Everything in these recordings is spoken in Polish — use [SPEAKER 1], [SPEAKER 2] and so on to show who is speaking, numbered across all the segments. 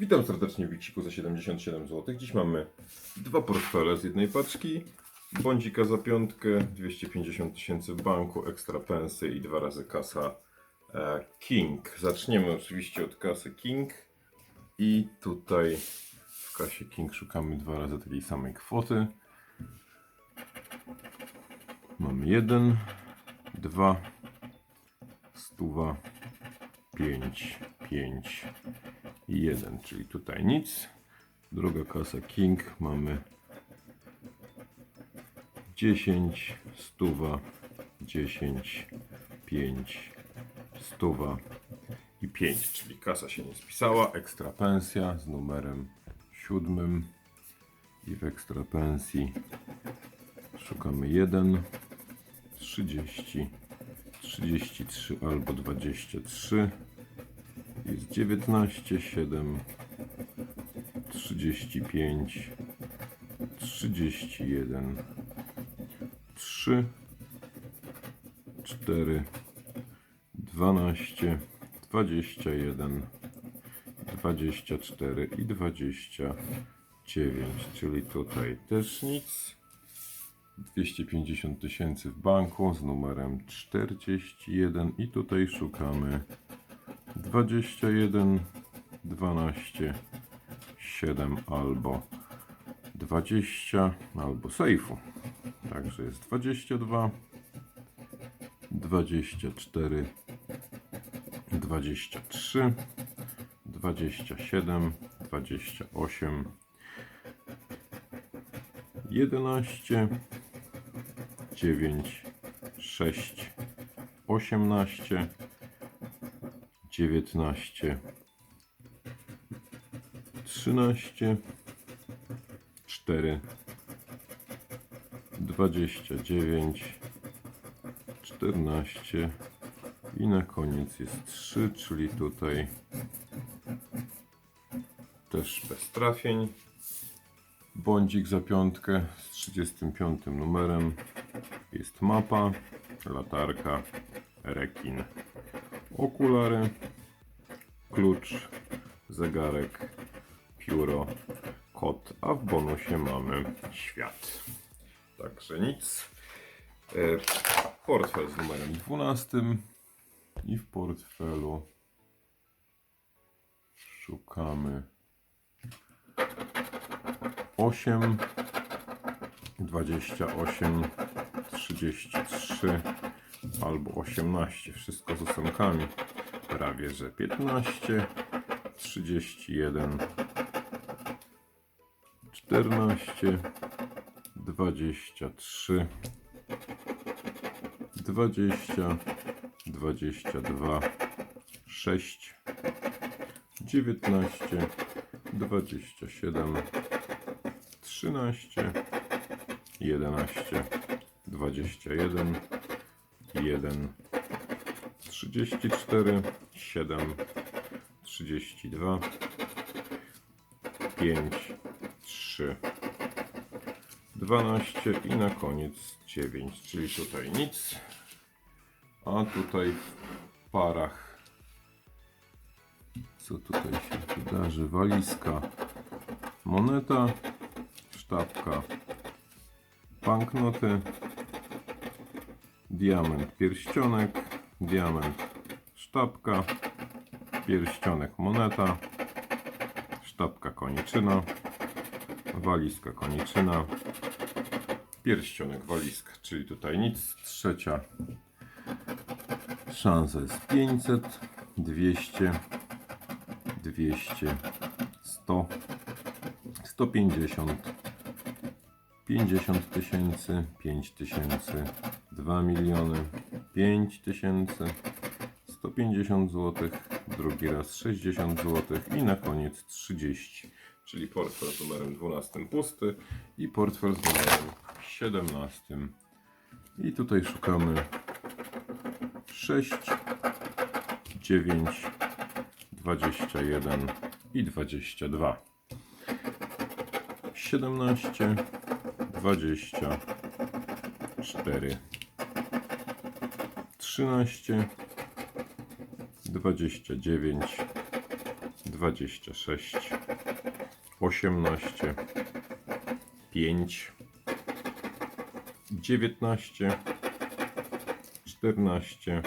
[SPEAKER 1] Witam serdecznie w Wiksiku za 77 zł. Dziś mamy dwa portfele z jednej paczki. Bądzika za piątkę, 250 tysięcy w banku, ekstra pensy i dwa razy kasa e, King. Zaczniemy oczywiście od kasy King. I tutaj w kasie King szukamy dwa razy takiej samej kwoty. Mamy jeden, dwa, stuwa, pięć, pięć i 1, czyli tutaj nic. Druga kasa King mamy 10, stuwa, 10, 5, stuwa i 5, czyli kasa się nie spisała. Ekstra pensja z numerem 7 i w ekstra pensji szukamy 1, 30, 33 albo 23 jest 19, 7, 35, 31, 3, 4, 12, 21, 24 i 29, czyli tutaj też nic. 250 tysięcy w banku z numerem 41 i tutaj szukamy 21, 12, 7 albo 20 albo sejfu. Także jest 22, 24, 23, 27, 28, 11, 9, 6, 18, 19, 13, 4, 29, 14 i na koniec jest 3, czyli tutaj też bez trafień. Bądzik za piątkę z 35 numerem. Jest mapa, latarka, rekin, okulary, klucz, zegarek, pióro, kot, a w bonusie mamy świat. Także nic. E, Portfel z numerem 12 i w portfelu szukamy 8, 28, 33 albo 18. Wszystko z ósemkami. Prawie że 15, 31, 14, 23, 20, 22, 6, 19, 27, 13, 11, 21, 1, 34, 7, 32, 5, 3, 12 i na koniec 9, czyli tutaj nic. A tutaj w parach, co tutaj się wydarzy? Walizka, moneta, sztabka, banknoty, diament, pierścionek, diament, sztabka, pierścionek, moneta, sztabka, koniczyna, walizka, koniczyna, pierścionek, walizka, czyli tutaj nic. Trzecia szansa jest 500, 200, 200, 100, 150, 50 tysięcy, 5 tysięcy, 2 miliony, 5 tysięcy, 150 zł, drugi raz 60 zł i na koniec 30. Czyli portfel z numerem 12 pusty i portfel z numerem 17. I tutaj szukamy 6, 9, 21 i 22. 17, 20, 4, 13, 29, 26, 18, 5, 19, 14,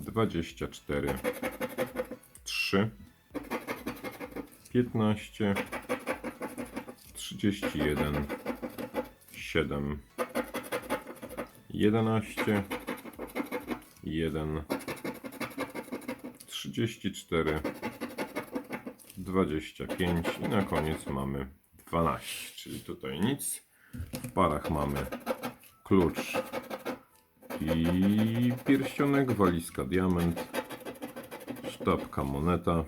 [SPEAKER 1] 24, 3, 15, 31, 7, 11, 1, 34, 25 i na koniec mamy 12, czyli tutaj nic. W parach mamy klucz i pierścionek, walizka diament, sztabka moneta,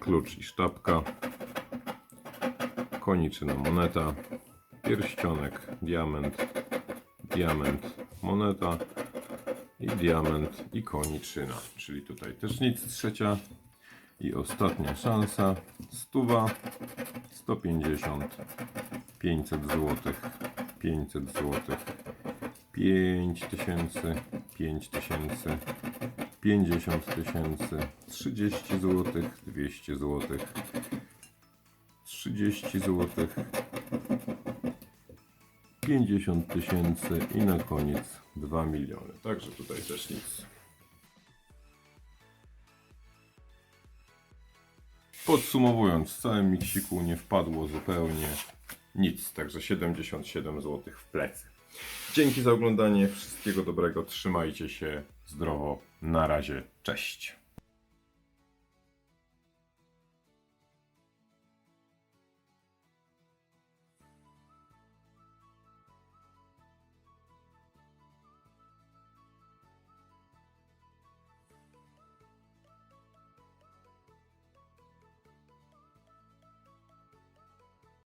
[SPEAKER 1] klucz i sztabka, koniczyna moneta, pierścionek, diament, diament, moneta i diament i koniczyna, czyli tutaj też nic, trzecia i ostatnia szansa, stuwa, 150, 500 zł, 500 zł, 5000, 5000, 50 tysięcy, 30 zł, 200 zł, 30 zł, 50 tysięcy i na koniec 2 miliony. Także tutaj też nic. Podsumowując, w całym miksiku nie wpadło zupełnie nic, także 77 zł w plecy. Dzięki za oglądanie, wszystkiego dobrego, trzymajcie się zdrowo, na razie, cześć.